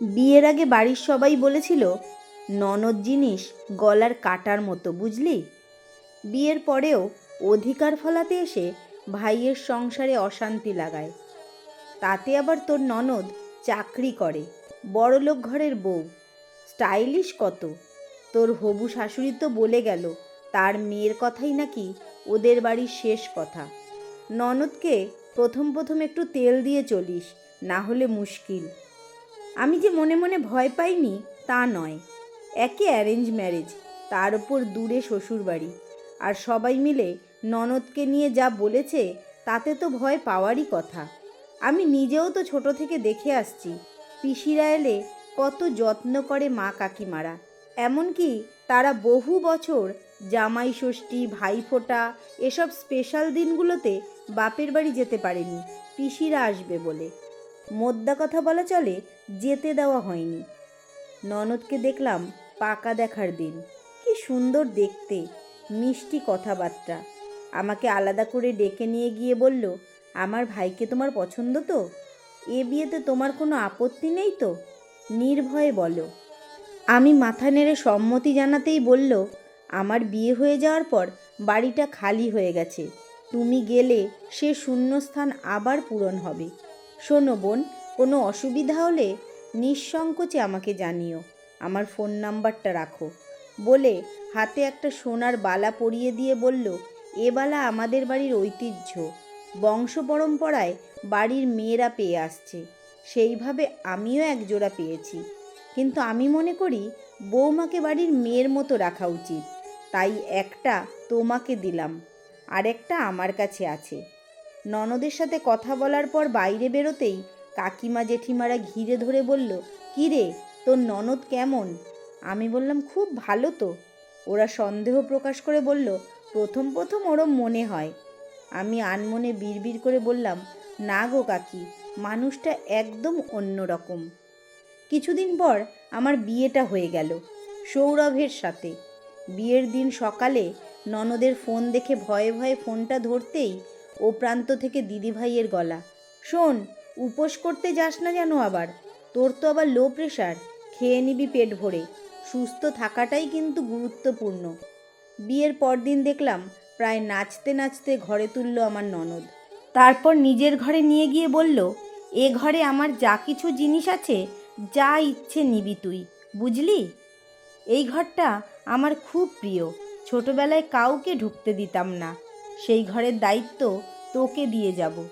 বিয়ের আগে বাড়ির সবাই বলেছিল, ননদ জিনিস গলার কাটার মতো, বুঝলি? বিয়ের পরেও অধিকার ফলাতে এসে ভাইয়ের সংসারে অশান্তি লাগায়। তাতে আবার তোর ননদ চাকরি করে, বড়লোক ঘরের বউ। স্টাইলিশ কত? তোর হবু শাশুড়ি তো বলে গেল, তার মেয়ের কথাই নাকি ওদের বাড়ির শেষ কথা। ননদকে প্রথম প্রথম একটু তেল দিয়ে চলিস, না হলে মুশকিল। আমি যে মনে মনে ভয় পাইনি, তা নয়। একে অ্যারেঞ্জ ম্যারেজ তার উপর দূরে শ্বশুরবাড়ি আর সবাই মিলে ননদকে নিয়ে যা বলেছে, তাতে তো ভয় পাওয়ারই কথা। আমি নিজেও তো ছোট থেকে দেখে আসছি, পিসিরা এলে কত যত্ন করে মা কাকিমারা। এমনকি তারা বহু বছর জামাই ষষ্ঠী, ভাইফোঁটা, এসব স্পেশাল দিনগুলোতে বাপের বাড়ি যেতে পারেনি, পিসিরা আসবে বলে। মোদ্দা কথা বলা চলে, যেতে দেওয়া হয়নি। ননদকে দেখলাম পাকা দেখার দিন। কি সুন্দর দেখতে, মিষ্টি কথাবার্তা। আমাকে আলাদা করে ডেকে নিয়ে গিয়ে বলল, আমার ভাইকে তোমার পছন্দ তো? এ বিয়েতে তোমার কোনো আপত্তি নেই তো? নির্ভয়ে বলো। আমি মাথা নেড়ে সম্মতি জানাতেই বলল, আমার বিয়ে হয়ে যাওয়ার পর বাড়িটা খালি হয়ে গেছে। তুমি গেলে সে শূন্যস্থান আবার পূরণ হবে। শোনো বোন, কোনো অসুবিধা হলে নিঃসংকোচে আমাকে জানিও। আমার ফোন নাম্বারটা রাখো। বলে হাতে একটা সোনার বালা পরিয়ে দিয়ে বলল, এ বালা আমাদের বাড়ির ঐতিহ্য। বংশ পরম্পরায় বাড়ির মেয়েরা পেয়ে আসছে। সেইভাবে আমিও এক জোড়া পেয়েছি। কিন্তু আমি মনে করি বৌমাকে বাড়ির মেয়ের মতো রাখা উচিত। তাই একটা তোমাকে দিলাম। আরেকটা আমার কাছে আছে। ননদের সাথে কথা বলার পর বাইরে বেরোতেই কাকিমা জেঠিমারা ঘিরে ধরে বলল, "কি রে, তোর ননদ কেমন? আমি বললাম, খুব ভালো তো। ওরা সন্দেহ প্রকাশ করে বলল, প্রথম প্রথম ওরম মনে হয়। আমি আনমনে বিড়বিড় করে বললাম, না গো কাকি, মানুষটা একদম অন্য রকম। কিছুদিন পর আমার বিয়েটা হয়ে গেল, সৌরভের সাথে। বিয়ের দিন সকালে ননদের ফোন দেখে ভয়ে ভয়ে ফোনটা ধরতেই ও প্রান্ত থেকে দিদিভাইয়ের গলা। শোন, উপোস করতে যাস না যেন আবার। তোর তো আবার লো প্রেশার খেয়ে নিবি পেট ভরে। সুস্থ থাকাটাই কিন্তু গুরুত্বপূর্ণ। বিয়ের পরদিন দেখলাম প্রায় নাচতে নাচতে ঘরে তুলল আমার ননদ। তারপর নিজের ঘরে নিয়ে গিয়ে বলল, এ ঘরে আমার যা কিছু জিনিস আছে, যা ইচ্ছে নিবি তুই। বুঝলি? এই ঘরটা আমার খুব প্রিয়। ছোটবেলায় কাউকে ঢুকতে দিতাম না। সেই ঘরের দায়িত্ব তোকে দিয়ে যাব।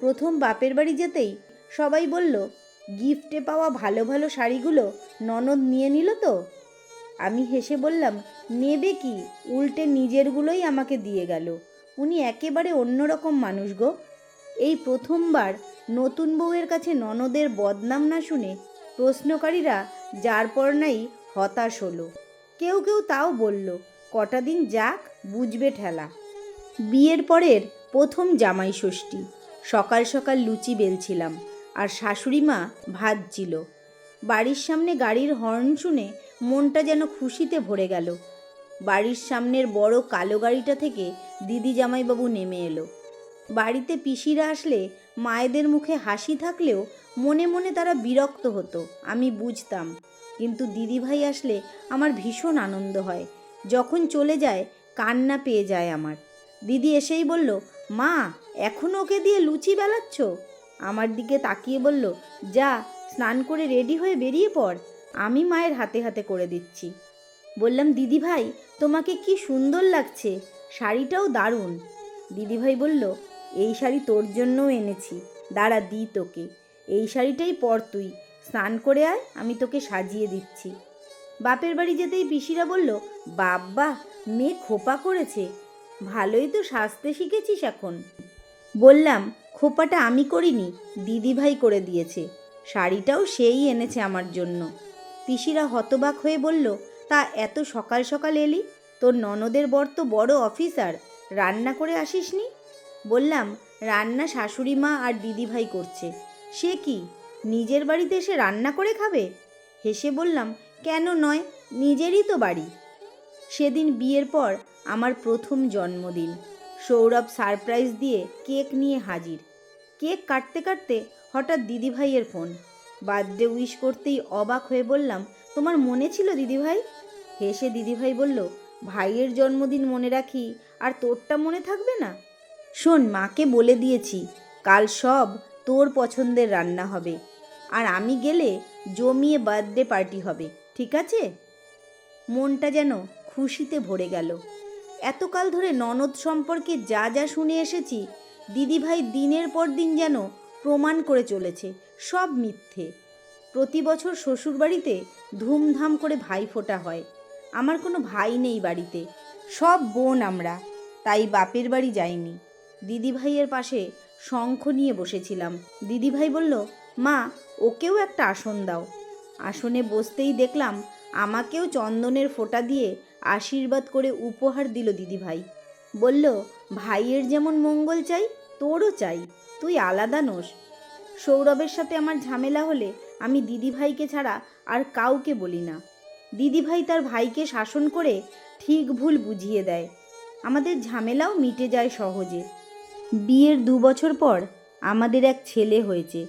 প্রথম বাপের বাড়ি যেতেই সবাই বলল, গিফটে পাওয়া ভালো ভালো শাড়িগুলো ননদ নিয়ে নিল তো? আমি হেসে বললাম, নেবে কি? উল্টে নিজেরগুলোই আমাকে দিয়ে গেল। উনি একেবারে অন্যরকম মানুষ গো। এই প্রথমবার নতুন বউয়ের কাছে ননদের বদনাম না শুনে প্রশ্নকারীরা যার পর নাই হতাশ হলো। কেউ কেউ তাও বলল, কটা দিন যাক, বুঝবে ঠেলা। বিয়ের পরের প্রথম জামাই ষষ্ঠী। সকাল সকাল লুচি বেলছিলাম আর শাশুড়ি মা ভাজছিল বাড়ির সামনে গাড়ির হর্ন শুনে মনটা যেন খুশিতে ভরে গেল। বাড়ির সামনের বড় কালো গাড়িটা থেকে দিদি জামাইবাবু নেমে এলো। বাড়িতে পিসিরা আসলে মায়েদের মুখে হাসি থাকলেও মনে মনে তারা বিরক্ত হতো, আমি বুঝতাম। কিন্তু দিদিভাই আসলে আমার ভীষণ আনন্দ হয়, যখন চলে যায় কান্না পেয়ে যায় আমার। দিদি এসেই বলল, মা এখনও ওকে দিয়ে লুচি বেলাচ্ছ? আমার দিকে তাকিয়ে বলল, যা, স্নান করে রেডি হয়ে বেরিয়ে পড়, আমি মায়ের হাতে হাতে করে দিচ্ছি। বললাম দিদিভাই তোমাকে কি সুন্দর লাগছে, শাড়িটাও দারুণ। দিদিভাই বলল, এই শাড়ি তোর জন্যও এনেছি, দাঁড়া, দি তোকে। এই শাড়িটাই পর তুই, স্নান করে আয়, আমি তোকে সাজিয়ে দিচ্ছি। বাপের বাড়ি যেতেই পিসিরা বলল, বাব্বা, মেয়ে খোপা করেছে ভালোই তো সাজতে শিখেছিস এখন। বললাম, খোপাটা আমি করিনি, দিদিভাই করে দিয়েছে। শাড়িটাও সেই এনেছে আমার জন্য। পিসিরা হতবাক হয়ে বলল, তা এত সকাল সকাল এলি? তোর ননদের বর তো বড় অফিসার, রান্না করে আসিসনি? বললাম, রান্না শাশুড়ি মা আর দিদিভাই করছে। সে কি, নিজের বাড়িতে এসে রান্না করে খাবে? হেসে বললাম, কেন নয়, নিজেরই তো বাড়ি। সেদিন বিয়ের পর আমার প্রথম জন্মদিন। সৌরভ সারপ্রাইজ দিয়ে কেক নিয়ে হাজির। কেক কাটতে কাটতে হঠাৎ দিদিভাইয়ের ফোন। বার্থডে উইশ করতেই অবাক হয়ে বললাম, তোমার মনে ছিল দিদিভাই? হেসে দিদিভাই বলল, ভাইয়ের জন্মদিন মনে রাখি, আর তোরটা মনে থাকবে না? শোন, মাকে বলে দিয়েছি, কাল সব তোর পছন্দের রান্না হবে, আর আমি গেলে জমিয়ে বার্থডে পার্টি হবে, ঠিক আছে? মনটা যেন খুশিতে ভরে গেল। এতকাল ধরে ননদ সম্পর্কে যা যা শুনে এসেছি, দিদিভাই দিনের পর দিন যেন প্রমাণ করে চলেছে, সব মিথ্যে। প্রতি বছর শ্বশুরবাড়িতে ধুমধাম করে ভাই ফোটা হয়। আমার কোনো ভাই নেই বাড়িতে, সব বোন আমরা, তাই বাপের বাড়ি যাইনি। দিদিভাইয়ের পাশে শঙ্খ নিয়ে বসেছিলাম। দিদিভাই বলল, মা, ওকেও একটা আসন দাও। আসনে বসতেই দেখলাম আমাকেও চন্দনের ফোঁটা দিয়ে আশীর্বাদ করে উপহার দিল দিদিভাই। বলল, ভাইয়ের যেমন মঙ্গল চাই, তোরও চাই। তুই আলাদা নোস। সৌরভের সাথে আমার ঝামেলা হলে আমি দিদিভাইকে ছাড়া আর কাউকে বলি না। দিদিভাই তার ভাইকে শাসন করে ঠিক ভুল বুঝিয়ে দেয়। আমাদের ঝামেলাও মিটে যায় সহজে। বিয়ের দু বছর পর আমাদের এক ছেলে হয়েছে।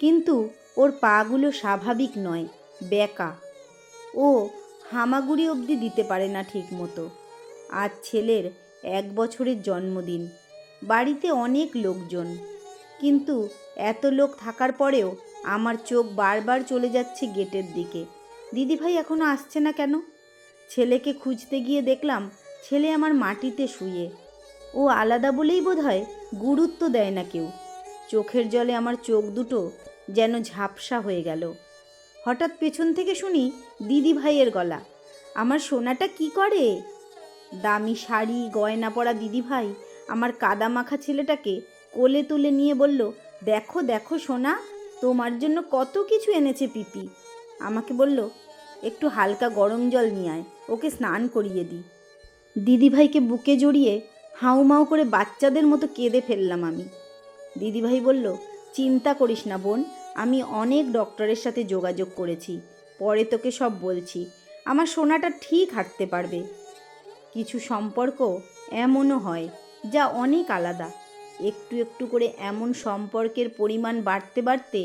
কিন্তু ওর পাগুলো স্বাভাবিক নয়, বেকা। ও হামাগুড়ি অবধি দিতে পারে না ঠিক মতো আজ ছেলের এক বছরের জন্মদিন। বাড়িতে অনেক লোকজন। কিন্তু এত লোক থাকার পরেও আমার চোখ বারবার চলে যাচ্ছে গেটের দিকে। দিদিভাই এখনও আসছে না কেন? ছেলেকে খুঁজতে গিয়ে দেখলাম ছেলে আমার মাটিতে শুয়ে। ও আলাদা বলেই বোধ হয় গুরুত্ব দেয় না কেউ। চোখের জলে আমার চোখ দুটো যেন ঝাপসা হয়ে গেল। হঠাৎ পেছন থেকে শুনি দিদি ভাইয়ের গলা। আমার সোনাটা কি করে? দামি শাড়ি, গয়না পরা দিদিভাই আমার কাদা মাখা ছেলেটাকে কোলে তুলে নিয়ে বলল, দেখো দেখো সোনা, তোমার জন্য কত কিছু এনেছে পিপি। আমাকে বলল, একটু হালকা গরম জল নিয়ে আয়, ওকে স্নান করিয়ে দিই দিদিভাইকে বুকে জড়িয়ে হাউমাউ করে বাচ্চাদের মতো কেঁদে ফেললাম আমি। দিদিভাই বলল, চিন্তা করিস না বোন আমি অনেক ডক্টরের সাথে যোগাযোগ করেছি, পরে তোকে সব বলছি। আমার সোনাটা ঠিক হাঁটতে পারবে। কিছু সম্পর্ক এমনও হয়, যা অনেক আলাদা। একটু একটু করে এমন সম্পর্কের পরিমাণ বাড়তে বাড়তে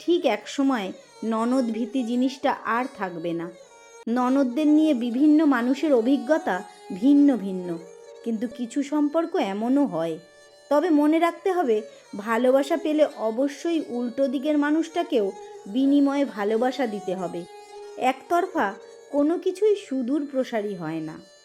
ঠিক এক সময় ননদ ভীতি জিনিসটা আর থাকবে না। ননদদের নিয়ে বিভিন্ন মানুষের অভিজ্ঞতা ভিন্ন ভিন্ন, কিন্তু কিছু সম্পর্ক এমনও হয়। তবে মনে রাখতে হবে, ভালোবাসা পেলে অবশ্যই উল্টো দিকের মানুষটাকেও বিনিময়ে ভালোবাসা দিতে হবে। একতরফা কোনো কিছুই সুদূর প্রসারী হয় না।